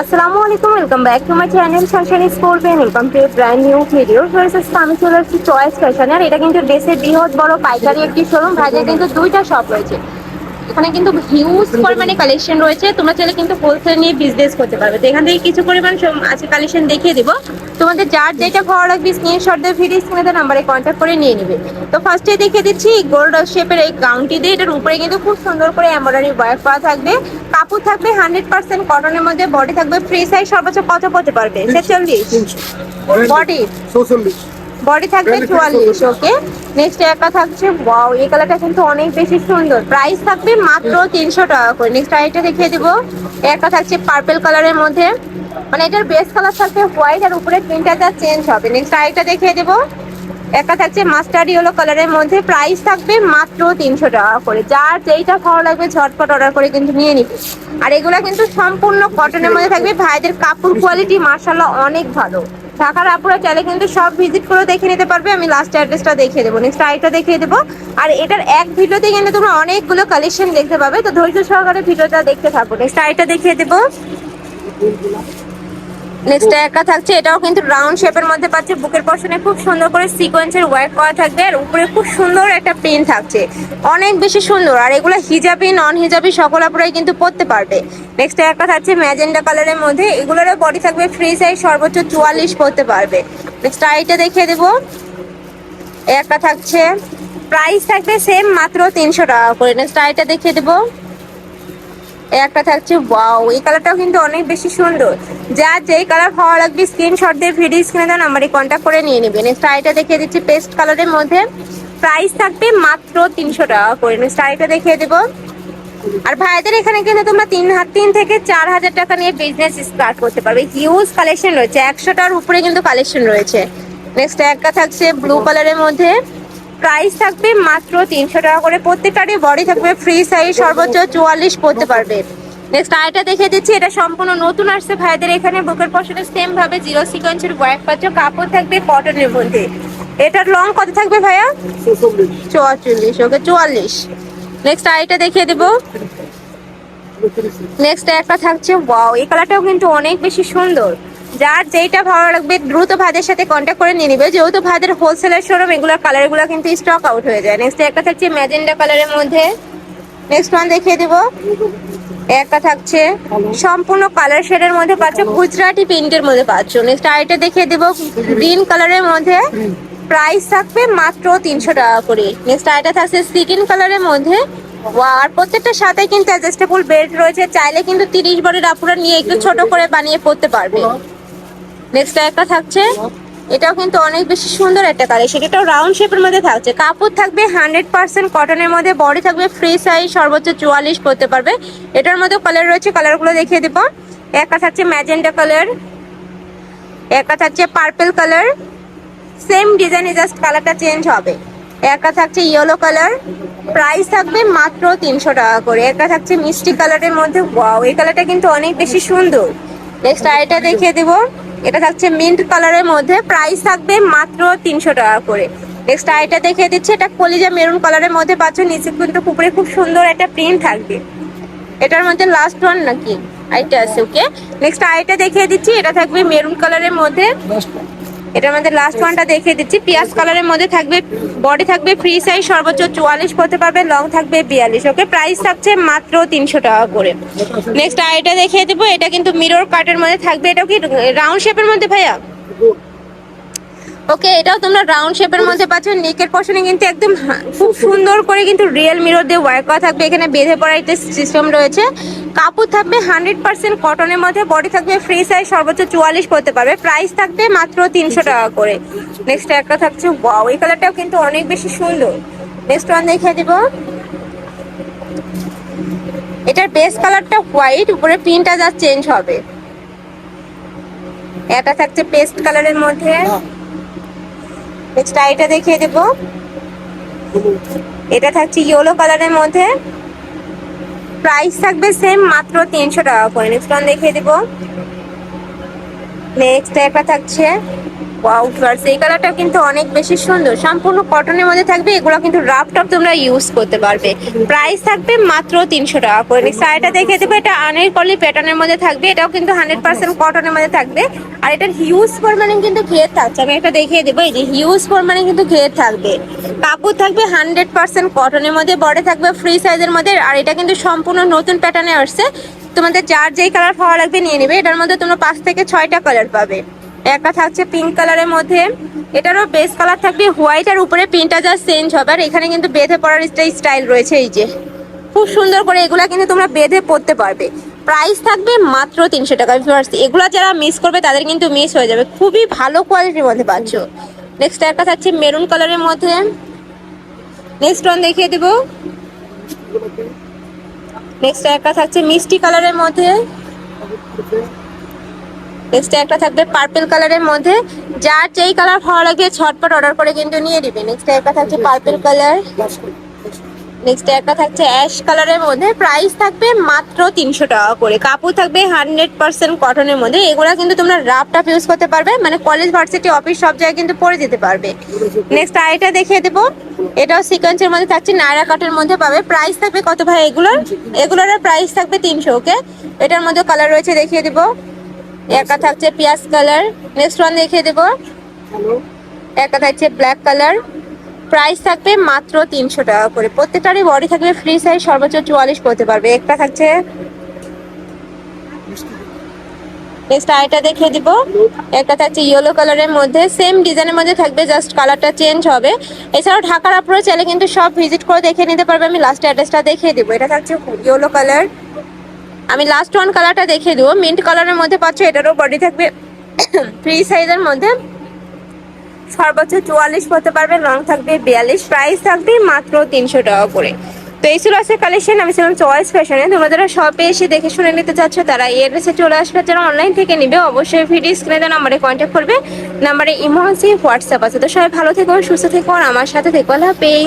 আসসালামু আলাইকুম welcome back to my channel Shanshani school pen welcome to brand new video sources আমি চলে আসছি চয়েস ফ্যাশন আর এটা কিন্তু দেশের বৃহৎ বড় পাইকারি একটি শোরুম ভাইদের কিন্তু দুইটা শপ রয়েছে। এখানে কিন্তু হিউজ পরিমাণে কালেকশন রয়েছে। তোমরা চাইলে কিন্তু হোলসেল নিয়ে বিজনেস করতে পারবে। তো এখান থেকে কিছু পরিমাণ আজকে কালেকশন দেখিয়ে দিব। তোমাদের যার যেটা ভালো লাগবে স্ক্রিনশট দিয়ে ভিডিও স্ক্রিনে নাম্বারে কন্ট্যাক্ট করে নিয়ে নেবে। তো ফার্স্টে দেখিয়ে দিচ্ছি গোল্ড শেপের এই গাউনটি দিয়ে। এটার উপরে কিন্তু খুব সুন্দর করে এমব্রয়ডারি ওয়ার্ক করা থাকবে। কাপড় থাকবে হান্ড্রেড পার্সেন্ট কটনের মধ্যে বডি থাকবে ফ্রি সাইজ সর্বোচ্চ কত করতে পারবে ছেচল্লিশ। বডি চৌচল্লিশ বডি থাকবে চুয়াল্লিশ ওকে নেক্সট একটা থাকছে ওয়াও এই কালারটা কিন্তু অনেক বেশি সুন্দর। প্রাইস থাকবে মাত্র তিনশো টাকা করে। নেক্সট আরেকটা দেখিয়ে দিব। একটা থাকছে পার্পল কালারের মধ্যে। মানে এটার বেস কালার থাকবে হোয়াইট আর উপরে প্রিন্টারটা চেঞ্জ হবে। নেক্সট আরেকটা দেখিয়ে দিব। একটা থাকছে মাস্টার্ড ইয়েলো কালারের মধ্যে। প্রাইস থাকবে মাত্র তিনশো টাকা করে। যার যেইটা ভালো লাগবে ঝটপট অর্ডার করে কিন্তু নিয়ে নিবে। আর এগুলা কিন্তু সম্পূর্ণ কটনের মধ্যে থাকবে। ভাইদের কাপড় কোয়ালিটি মার্শাল্লাহ অনেক ভালো। ঢাকার আপুরা চাইলে কিন্তু সব ভিজিট করে দেখে নিতে পারবে। আমি লাস্ট অ্যাড্রেসটা দেখিয়ে দেবো নেক্সট আইটা দেখিয়ে দেবো। আর এটার এক ভিডিওতে কিন্তু তোমরা অনেকগুলো কালেকশন দেখতে পাবে। তো ধৈর্য সহকারে ভিডিওটা দেখতে থাকো। নেক্সট আইটা দেখিয়ে দেবো। নেক্সট একটা থাকছে, এটাও কিন্তু রাউন্ড শেপের মধ্যে পাচ্ছে। বুকের পশনে খুব সুন্দর করে সিকোয়েন্সের ওয়ার্ক করা থাকবে আর উপরে খুব সুন্দর একটা প্রিন্ট থাকছে। অনেক বেশি সুন্দর, আর এগুলো হিজাবি নন হিজাবি সকল আপুরাই কিন্তু পরতে পারবে। নেক্সট একটা থাকছে ম্যাজেন্ডা কালারের মধ্যে, এগুলোরও বডি থাকবে ফ্রি সাইজ সর্বোচ্চ চুয়াল্লিশ পরতে পারবে। নেক্সট আইটা দেখিয়ে দেবো। একটা থাকছে প্রাইস থাকবে সেম মাত্র তিনশো টাকা করে। নেক্সট আইটা দেখিয়ে দেবো। একটা থাকছে ওয়াও এই কালারটাও কিন্তু অনেক বেশি সুন্দর। যার যেই কালার ভালো লাগবে স্ক্রিনশট দিয়ে ভিডিও স্ক্রিনে দেওয়া নাম্বারে কন্ট্যাক্ট করে নিয়ে নেবে নেক্সট আইটা দেখিয়ে দিচ্ছি পেস্ট কালারের মধ্যে। প্রাইস থাকবে মাত্র তিনশো টাকা করে। নেক্সট আইটা দেখিয়ে দেবো। আর ভাইদের এখানে কিন্তু তোমরা তিন হাত, তিন থেকে চার হাজার টাকা নিয়ে বিজনেস স্টার্ট করতে পারবে। হিউজ কালেকশন রয়েছে। একশোটার উপরে কিন্তু কালেকশন রয়েছে। নেক্সট একটা থাকছে ব্লু কালারের মধ্যে। প্রাইস থাকবে মাত্র তিনশো টাকা করে প্রত্যেকটারই বডি থাকবে ফ্রি সাইজ সর্বোচ্চ চুয়াল্লিশ পড়তে পারবে। নেক্সট আইটা দেখে দিচ্ছি এটা সম্পূর্ণ নতুন আসছে ভাইদের এখানে বুকের পশনে সেম ভাবে জিরো সিকোয়েন্সের ওয়ার্ক পাচ্ছ কাপড় থাকবে কটনের মধ্যে। এটার লং কত থাকবে ভাইয়া? চুয়াচল্লিশ। ওকে চুয়াল্লিশ। নেক্সট আইটা দেখিয়ে দেবো। নেক্সট একটা থাকছে ওয়াও এই কালারটাও কিন্তু অনেক বেশি সুন্দর। যার যেইটা ভালো লাগবে দ্রুত ভাইদের সাথে কন্ট্যাক্ট করে নিয়ে নিবে। যেহেতু ভাইদের হোলসেলের শোরুম এগুলোর কালারগুলো কিন্তু স্টক আউট হয়ে যায়। নেক্সট একটা থাকছে ম্যাজেন্ডা কালারের মধ্যে। নেক্সট ওয়ান দেখিয়ে দেবো। একটা থাকছে সম্পূর্ণ কালার শেডের মধ্যে পাচ্ছ, গুজরাটি প্রিন্টের মধ্যে পাচ্ছ। নেক্সট আইটা দেখিয়ে দেবো গ্রিন কালারের মধ্যে। প্রাইস থাকবে মাত্র তিনশো টাকা করে। নেক্সট আইটা থাকছে স্কিন কালারের মধ্যে। আর প্রত্যেকটার সাথে কিন্তু অ্যাডজাস্টেবল বেল্ট রয়েছে। চাইলে কিন্তু তিরিশ বডির আপুরা নিয়ে একটু ছোট করে বানিয়ে পড়তে পারবে। নেক্সট একটা থাকছে। এটাও কিন্তু অনেক বেশি সুন্দর একটা কালেকশন এটাও রাউন্ড শেপের মধ্যে থাকছে। কাপড় থাকবে হান্ড্রেড পার্সেন্ট কটনের মধ্যে। বডি থাকবে ফ্রি সাইজ সর্বোচ্চ চুয়াল্লিশ পড়তে পারবে। এটার মধ্যে কালার রয়েছে। কালারগুলো দেখিয়ে দেবো। একটা থাকছে ম্যাজেন্টা কালার একটা থাকছে পার্পল কালার সেম ডিজাইনে জাস্ট কালারটা চেঞ্জ হবে। একটা থাকছে ইয়েলো কালার প্রাইস থাকবে মাত্র তিনশো টাকা করে। একটা থাকছে মিষ্টি কালারের মধ্যে। ওয়াও এই কালারটা কিন্তু অনেক বেশি সুন্দর। নেক্সট আইটা দেখিয়ে দেব। এটা থাকছে মিন্ট কালারের মধ্যে। প্রাইস থাকবে মাত্র তিনশো টাকা করে। নেক্সট আইটা দেখিয়ে দিচ্ছে, এটা কলিজা মেরুন কালারের মধ্যে পাচ্ছ। নিচে কিন্তু পুকুরে খুব সুন্দর একটা প্রিন্ট থাকবে। এটার মধ্যে লাস্ট ওয়ান নাকি? আইটা আছে ওকে নেক্সট আইটা দেখিয়ে দিচ্ছি, এটা থাকবে মেরুন কালারের মধ্যে। এটার আমাদের লাস্ট ওয়ানটা দেখিয়ে দিচ্ছি। পিয়াজ কালারের মধ্যে থাকবে বডি থাকবে ফ্রি সাইজ সর্বোচ্চ চুয়াল্লিশ পড়তে পারবে লং থাকবে বিয়াল্লিশ। ওকে প্রাইস থাকছে মাত্র তিনশো টাকা করে। নেক্সট আর এটা দেখিয়ে দেবো, এটা কিন্তু মিরর কাটের মধ্যে থাকবে। এটা কি রাউন্ড শেপের মধ্যে ভাইয়া? ওকে, এটাও তোমরা রাউন্ড শেপের মধ্যে পাচ্ছ। নেকের পশনে কিন্তু একদম খুব সুন্দর করে কিন্তু রিয়েল মিরর দিয়ে ওয়ার্ক করা থাকবে। এখানে বেঁধে পড়ার একটা সিস্টেম রয়েছে। কাপড় থাকবে হান্ড্রেড পার্সেন্ট কটনের মধ্যে। বডি থাকবে ফ্রি সাইজ সর্বোচ্চ চুয়াল্লিশ পড়তে পারবে। প্রাইস থাকবে মাত্র তিনশো টাকা করে। নেক্সট একটা থাকছে ওয়াও এই কালারটাও কিন্তু অনেক বেশি সুন্দর। নেক্সট ওয়ান দেখে দিব। এটার বেস কালারটা হোয়াইট উপরে প্রিন্টটা যা চেঞ্জ হবে। এটা থাকছে পেস্ট কালারের মধ্যে। নেক্সট আইটা দেখিয়ে দেবো। এটা থাকছে ইয়েলো কালারের মধ্যে। প্রাইস থাকবে সেম মাত্র তিনশো টাকা করে। নেক্সট দেখিয়ে দেবো। নেক্সট একটা থাকছে ওয়াও ফ্লার্স এই কালারটা কিন্তু অনেক বেশি সুন্দর। সম্পূর্ণ কটনের মধ্যে থাকবে, এগুলো কিন্তু রাফ টপ তোমরা ইউজ করতে পারবে। প্রাইস থাকবে মাত্র তিনশো টাকা করে। শাড়িটা দেখে দেবো, এটা আনের কলি প্যাটার্নের মধ্যে থাকবে, এটাও কিন্তু হান্ড্রেড পার্সেন্ট কটনের মধ্যে থাকবে। আর এটার হিউজ পরিমাণে কিন্তু ঘের থাকছে। আমি একটা দেখিয়ে দেবো, এই যে হিউজ পরিমাণে কিন্তু ঘের থাকবে। কাপড় থাকবে হান্ড্রেড পার্সেন্ট কটনের মধ্যে বডি থাকবে ফ্রি সাইজের মধ্যে, আর এটা কিন্তু সম্পূর্ণ নতুন প্যাটার্নে আসছে। তোমাদের যার যেই কালার ভালো লাগবে নিয়ে নেবে, এটার মধ্যে তোমরা পাঁচ থেকে ছয়টা কালার পাবে। একটা থাকছে পিঙ্ক কালারের মধ্যে। এটারও বেস কালার থাকবে হোয়াইট আর উপরে প্রিন্টটা যা চেঞ্জ হবে। আর এখানে কিন্তু বেঁধে পড়ার স্টাইল রয়েছে এই যে। খুব সুন্দর করে এগুলা কিন্তু তোমরা বেঁধে পড়তে পারবে। প্রাইস থাকবে মাত্র তিনশো টাকা। ভিউয়ার্স এগুলা যারা মিস করবে তাদের কিন্তু মিস হয়ে যাবে। খুবই ভালো কোয়ালিটির মধ্যে পাচ্ছ। নেক্সট একটা থাকছে মেরুন কালারের মধ্যে। নেক্সট ওয়ান দেখিয়ে দেবো। নেক্সট একটা থাকছে মিষ্টি কালারের মধ্যে। নেক্সট একটা থাকবে পার্পল কালারের মধ্যে। যার যেই কালার ভালো লাগবে ছটপট অর্ডার করে কিন্তু নিয়ে দিবে নেক্সট একটা থাকছে পার্পল কালার নেক্সট একটা থাকছে অ্যাশ কালারের মধ্যে। প্রাইস থাকবে মাত্র তিনশো টাকা করে। কাপড় থাকবে হান্ড্রেড পার্সেন্ট কটনের মধ্যে। এগুলো কিন্তু তোমরা রাফ টাফ ইউজ করতে পারবে। মানে কলেজ ভার্সিটি অফিস সব জায়গায় কিন্তু পরে যেতে পারবে। নেক্সট আইটা দেখিয়ে দেবো। এটাও সিকোয়েন্সের মধ্যে থাকছে নায়রা কাটের মধ্যে পাবে। প্রাইস থাকবে কত ভাই এগুলোর? এগুলোর প্রাইস থাকবে তিনশো ওকে এটার মধ্যে কালার রয়েছে, দেখিয়ে দেবো। একা থাকছে পিয়াজ কালার। নেক্সট ওয়ান দেখিয়ে দেবো। একটা থাকছে ব্ল্যাক কালার প্রাইস থাকবে মাত্র তিনশো টাকা করে। প্রত্যেকটারই বডি থাকবে ফ্রি সাইজ সর্বোচ্চ চুয়াল্লিশ করতে পারবে। একটা থাকছে নেক্সট আইটা দেখিয়ে দিব। একটা থাকছে ইয়েলো কালারের মধ্যে। সেম ডিজাইনের মধ্যে থাকবে জাস্ট কালারটা চেঞ্জ হবে। এছাড়াও ঢাকার আপনারা চাইলে কিন্তু সব ভিজিট করে দেখে নিতে পারবে। আমি লাস্ট অ্যাড্রেসটা দেখিয়ে দিব। এটা থাকছে ইয়েলো কালার আমি লাস্ট ওয়ান কালারটা দেখিয়ে দেবো। মিন্ট কালারের মধ্যে পাচ্ছ, এটারও বডি থাকবে ফ্রি সাইজের মধ্যে। সর্বোচ্চ চুয়াল্লিশ পড়তে পারবে রং থাকবে বিয়াল্লিশ। প্রাইস থাকবে মাত্র তিনশো টাকা করে। তো এই ছিল আজকে কালেকশন আমি ছিলাম চয়েস ফ্যাশনে তোমরা যারা শপে এসে দেখে শুনে নিতে চাচ্ছ, তারা এই অ্যাড্রেসে চলে আসবে। যারা অনলাইন থেকে নিবে, অবশ্যই ভিডিও স্ক্রিনে নাম্বারে কন্ট্যাক্ট করবে। নাম্বারে ইমো আছে হোয়াটসঅ্যাপ আছে। তো সবাই ভালো থেকো, সুস্থ থেকো, আর আমার সাথে থেকো। আল্লাহ হাফেজ।